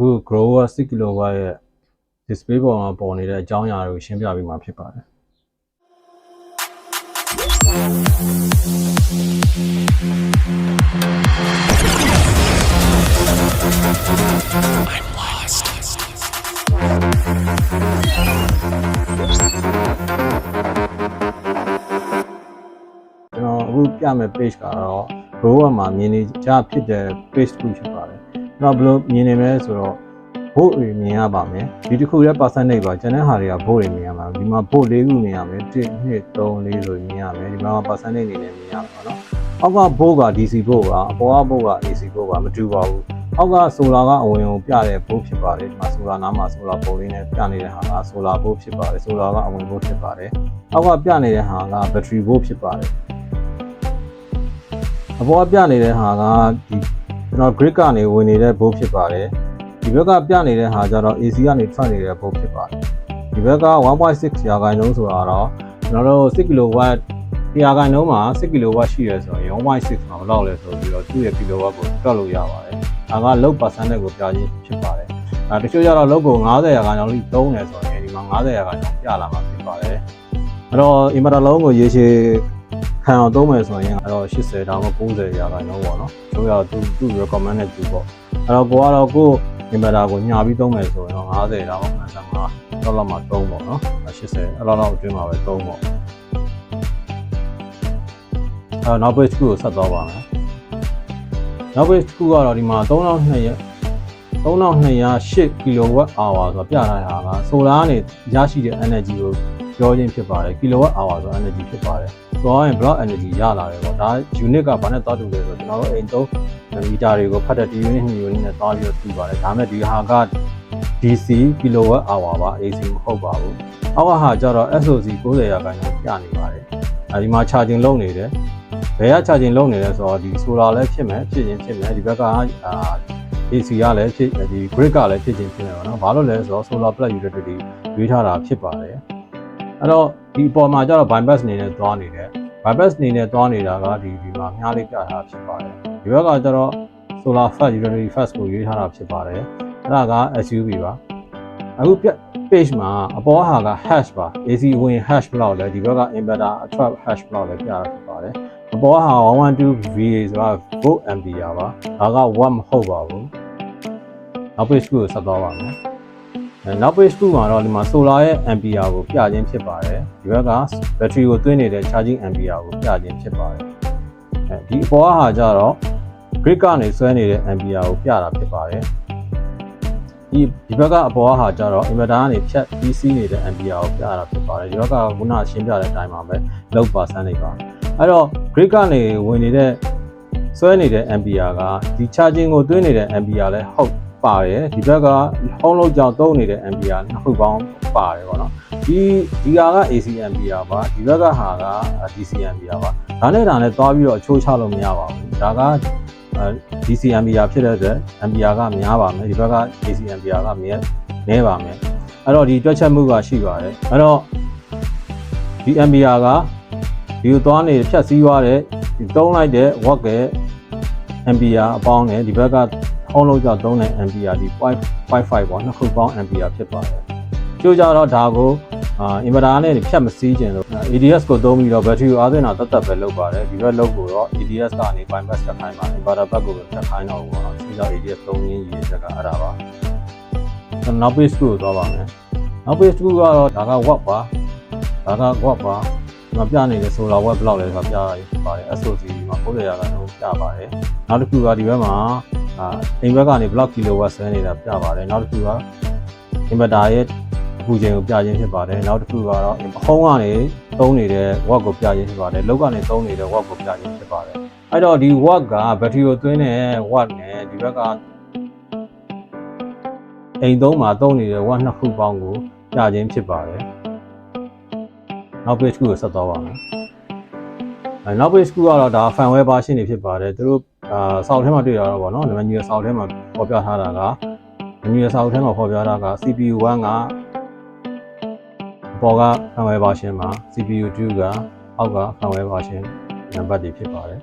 အခု grower 6 kW ရဲ့ display ပေါ်မှာပေါ်နေတဲ့အကြောင်းအရာတွေကိုရှင်းပြပေးမှာဖြစ်ပါတယ်ကျွန်တော်အခုပြမယ် page ကတော့ grower မှာမြင်နေကြဖြစ်တဲ့ page တစ်ခုဖြစ်ပါတယ် ကျွန်တော်ဘယ်လိုမြင်နေမလဲဆိုတော့ vote တွေမြင်ရပါမယ်ဒီတစ်ခုရဲ့ percentage ပါကျန်တဲ့ဟာတွေက vote တွေမြင်ရမှာဒီမှာ vote ၄ခုမြင်ရမယ်1 2 3 4ဆိုမြင်ရမယ်ဒီမှာ percentage တွေလည်းမြင်ရမှာเนาะအောက်က vote က DC vote ကအပေါ်က vote က AC vote ကမတူပါဘူးအောက်က solar ကအဝင်ကိုပြတဲ့ vote ဖြစ်ပါတယ်ဒီမှာ solar နားမှာ solar ပုံလေးနဲ့ပြနေတဲ့ဟာက solar vote ဖြစ်ပါတယ် solar ကအဝင် vote ဖြစ်ပါတယ်အောက်ကပြနေတဲ့ဟာက battery vote ဖြစ်ပါတယ် အပေါ်ကပြနေတဲ့ဟာကဒီ ကျွန်တော် grid ကနေဝင်နေတဲ့ဘိုးဖြစ်ပါတယ်ဒီဘက်ကပြနေတဲ့ဟာကျတော့ AC ကနေထွက်နေတဲ့ဘိုးဖြစ်ပါတယ်ဒီဘက်က1.6ရာခိုင်နှုန်းဆိုတာတော့ကျွန်တော်တို့6 kW ရာခိုင်နှုန်းမှာ6 kW ရှိရဲဆိုရင်1.6မှာဘယ်လောက်လဲဆိုပြီးတော့သူ့ရဲ့ kW ကိုတွက်လို့ရပါတယ်ဒါက load percentage ကိုပြခြင်းဖြစ်ပါတယ်အဲတချို့ကျတော့ load ကို90ရာခိုင်နှုန်းလိသုံးတယ်ဆိုရင်ဒီမှာ90ရာခိုင်နှုန်းပြလာမှာဖြစ်ပါတယ်အဲ့တော့ inverter လုံးကိုရေရှည် ခံအောင်သုံးမယ်ဆိုရင်အဲ့တော့80ဒါမှမဟုတ်90ရာခိုင်နှုန်းပေါ့နော်တို့ရသူသူ recommend နဲ့သူပေါ့အဲ့တော့ကိုကတော့ကို inverter ကိုညာပြီးသုံးမယ်ဆိုရင်တော့90ဒါမှမဟုတ်55တော့လောက်မှသုံးပေါ့နော်80အဲ့လောက်လောက်အတွင်းမှာပဲသုံးပေါ့အဲ့နောက် page ကိုဆက်သွားပါမယ်နောက် page ကတော့ဒီမှာ3200ရ3208 kW hour ဆိုပြထားတာက solar ကနေရရှိတဲ့ energy ကိုပြောခြင်းဖြစ်ပါတယ် kilowatt hour ဆို energy ဖြစ်ပါတယ်။ သွားရင် block energy ရလာတယ်ပေါ့။ဒါ unit ကဘာနဲ့သွားတူလဲဆိုတော့ကျွန်တော်တို့အိမ်သုံး meter တွေကိုဖတ်တဲ့ D unit 2 unit နဲ့သွားပြီးတော့တူပါတယ်။ဒါမဲ့ဒီဟာက DC kilowatt hour ပါ AC မဟုတ်ပါဘူး။အောက်ကဟာကျတော့ SOC 90ရာခိုင်နှုန်းပြနေပါတယ်။အဲဒီမှာ charging လုပ်နေတယ်။ဘယ်က charging လုပ်နေလဲဆိုတော့ဒီ solar လည်းဖြစ်မယ်ဖြစ်ရင်ဖြစ်မယ်ဒီဘက်ကအာ AC ကလည်းဖြစ်ဒီ grid ကလည်းဖြစ်ချင်းဖြစ်နေပါတော့။ဘာလို့လဲဆိုတော့ solar plus utility ရွေးထားတာဖြစ်ပါတယ်။အဲ့တော့ဒီအပေါ်မှာကျတော့ bypass အနေနဲ့သွားနေတယ် bypass အနေနဲ့သွားနေတာကဒီဒီမှာမြားလေးပြထားတာဖြစ်ပါတယ်ဒီဘက်ကကျတော့ solar fast utility fast ကိုရွေးထားတာဖြစ်ပါတယ်အဲ့ဒါက SUV ပါအခုပြ page မှာအပေါ်ဟာက hash ပါ AC ဝင် hash ဘယ်လောက်လဲဒီဘက်က inverter attract hash ဘယ်လောက်လဲပြတာဖြစ်ပါတယ်အပေါ်ဟာ112 VA ဆိုတာ volt ampere ပါဒါက watt မဟုတ်ပါဘူးနောက် page ကိုဆက်သွားပါမယ်အဲ နောက် page 2မှာတော့ဒီမှာ solar ရဲ့ ampere ကိုပြခြင်းဖြစ်ပါတယ်ဒီဘက်က battery ကိုသွင်းနေတဲ့ charging ampere ကိုပြခြင်းဖြစ်ပါတယ်အဲဒီအပေါ်ကဟာကြတော့ grid ကနေဆွဲနေတဲ့ ampere ကိုပြတာဖြစ်ပါတယ်ဒီဒီဘက်ကအပေါ်ကဟာကြတော့ inverter ကနေဖြတ်ပြီးစီးနေတဲ့ ampere ကိုပြတာဖြစ်ပါတယ်ဒီဘက်ကခုနရှင်းပြတဲ့အတိုင်းပါပဲ load percent တွေပါအဲ့တော့ grid ကနေဝင်နေတဲ့ဆွဲနေတဲ့ ampere ကဒီ charging ကိုသွင်းနေတဲ့ ampere လည်းဟုတ် ပါတယ်ဒီဘက်က home load ကြောင့်သုံးနေတဲ့ ampere နှစ်ခုပေါင်းပါတယ်ပေါ့နော်ဒီဒီဟာက AC ampere ပါဒီဘက်ကဟာက DC ampere ပါဒါနဲ့ဒါနဲ့သွားပြီးတော့အချိုးချလို့မရပါဘူးဒါက DC ampere ဖြစ်တဲ့အတွက် ampere ကများပါမယ်ဒီဘက်က AC ampere ကမြဲနည်းပါမယ်အဲ့တော့ဒီတွက်ချက်မှုကရှိပါတယ်အဲ့တော့ဒီ ampere ကဒီကိုသွားနေဖြတ်စည်းသွားတဲ့ဒီတုံးလိုက်တဲ့ watt ရဲ့ ampere အပေါင်းနဲ့ဒီဘက်က ဟောင်းလို့ကြောက်သုံးတဲ့ ampere ဒီ0.55ပေါ့နှစ်ခုပေါင်း ampere ဖြစ်ပါတယ်ကျိုးကြတော့ဒါကိုအာ inverter နဲ့ဖြတ်မစည်းခြင်းလို့ ADS ကိုသုံးပြီးတော့ battery ကိုအားသွင်းတာတတ်တတ်ပဲလုပ်ပါတယ်ဒီဘက်လုပ်ကိုတော့ ADS ကနေ bypass တက်ခိုင်းပါတယ် inverter ဘက်ကိုပဲတက်ခိုင်းတော့ဘောနော်ဒီကြောင့် ADS သုံးရင်းရည်ချက်ကအဲ့ဒါပါနောက် page ကိုသွားပါမယ်နောက် page 2ကတော့ဒါက watt ပါဒါက watt ပါဒီမှာပြနေတဲ့ solar watt ဘယ်လောက်လဲဆိုတာပြရပါတယ် SOC မှာ90ရာခိုင်နှုန်းပြပါတယ်နောက်တစ်ခုကဒီဘက်မှာ အာအိမ်ဘက်ကနေ block kilowatt ဆင်းနေတာပြပါတယ်နောက်တစ်ခုက inverter ရဲ့အပူချိန်ကိုပြခြင်းဖြစ်ပါတယ်နောက်တစ်ခုကတော့အဟုံးကနေသုံးနေတဲ့ watt ကိုပြခြင်းဖြစ်ပါတယ်လောက်ကနေသုံးနေတဲ့ watt ကိုပြခြင်းဖြစ်ပါတယ်အဲ့တော့ဒီ watt က battery ကိုသွင်းတဲ့ watt နဲ့ဒီဘက်ကအိမ်သုံးမှာသုံးနေတဲ့ watt နှစ်ခုပေါင်းကိုပြခြင်းဖြစ်ပါတယ်နောက် page ကိုဆက်သွားပါမယ်အဲနောက် page ကတော့ဒါ firmware version တွေဖြစ်ပါတယ်သူတို့ အာစောက်ထဲမှာတွေ့ရတော့ဗောနော် menu စောက်ထဲမှာပေါ်ပြထားတာက menu စောက်ထဲမှာပေါ်ပြထားတာက CPU 1ကပေါ်က firmware version မှာ CPU 2ကအောက်က firmware version နံပါတ်တွေဖြစ်ပါတယ်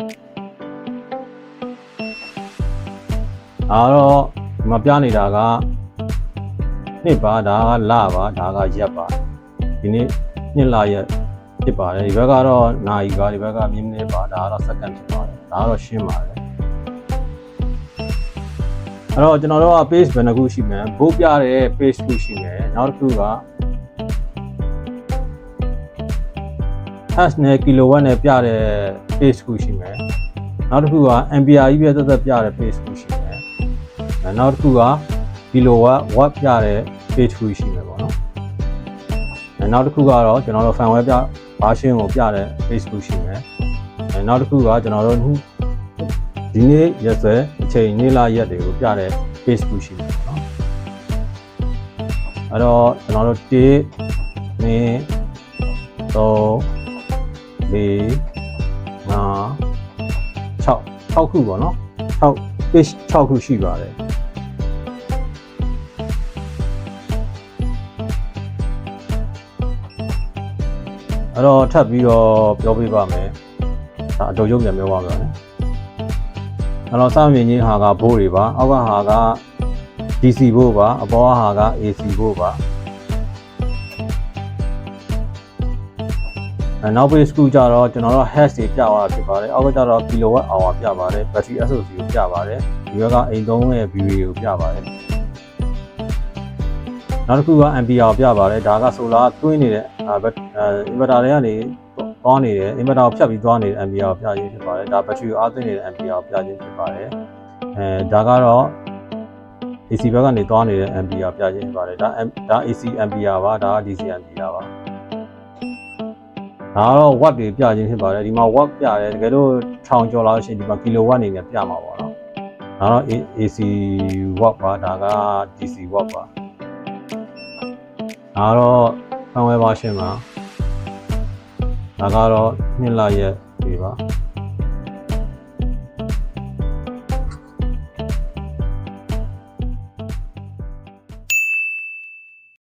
အားတော့ဒီမှာပြနေတာကနှစ်ပါဒါကလပါဒါကရက်ပါဒီနေ့နှစ်လရက်ဖြစ်ပါတယ်ဒီဘက်ကတော့နာရီပါဒီဘက်ကမိနစ်ပါဒါကတော့စက္ကန့်ဖြစ်ပါတယ်ဒါကတော့ရှင်းပါတယ် အဲ့တော့ကျွန်တော်တို့က page ဘယ်နှခုရှိမလဲဘိုးပြတဲ့ page ခုရှိမယ်နောက်တစ်ခုက hash နဲ့ kilowatt နဲ့ပြတဲ့ page ခုရှိမယ်နောက်တစ်ခုက ampere ကြီးပြသက်သက်ပြတဲ့ page ခုရှိမယ်အဲနောက်တစ်ခုက kilowatt watt ပြတဲ့ page ခုရှိမယ်ပေါ့နော်အဲနောက်တစ်ခုကတော့ကျွန်တော်တို့ fan web ပြ version ကိုပြတဲ့ page ခုရှိမယ်အဲနောက်တစ်ခုကကျွန်တော်တို့ ဒီနေ့ရက်စွဲအချိန်နေ့လရက်တွေကိုပြတဲ့ page ခုရှိမယ်ပေါ့နော်အဲ့တော့ကျွန်တော်တို့1 2 3၄၅6 6ခုပေါ့နော်6 page 6ခုရှိပါတယ်အဲ့တော့ထပ်ပြီးတော့ပြောပြပါမယ်ဒါအတူရုပ်ပြန်ပြောပါမယ်နော် အဲ့တော့စမြင်ကြီးဟာကဘိုးတွေပါအောက်ကဟာက DC ဘိုးပါအပေါ်ဟာက AC ဘိုးပါအဲနောက် page ကူကြတော့ကျွန်တော်တို့ hash တွေပြသွားတာဖြစ်ပါတယ်အောက်ကကျတော့ kilowatt hour ပြပါတယ် battery SOC ကိုပြပါတယ်ဒီဘက်ကအိမ်သုံးရဲ့ view ကိုပြပါတယ်နောက်တစ်ခုက ampere ကိုပြပါတယ်ဒါက solar တွင်းနေတဲ့အဲ inverter တွေကနေ သွားနေတယ် inverter ကိုဖြတ်ပြီးသွားနေတဲ့ ampere ကိုပြခြင်းဖြစ်ပါတယ်ဒါ battery ကိုအားသွင်းနေတဲ့ ampere ကိုပြခြင်းဖြစ်ပါတယ်အဲဒါကတော့ AC ဘက်ကနေသွားနေတဲ့ ampere ပြခြင်းဖြစ်ပါတယ်ဒါ am- ဒါ AC ampere ပါဒါက DC ampere ပါဒါကတော့ watt တွေပြခြင်းဖြစ်ပါတယ်ဒီမှာ watt ပြတယ်တကယ်လို့ထောင်ကျော်လာလို့ရှိရင်ဒီမှာ kilowatt အနေနဲ့ပြမှာပေါ့နော်ဒါတော့ A- AC watt ပါဒါက DC watt ပါဒါတော့ firmware version ပါ ဒါကတော့နှစ်လရက်တွေပါ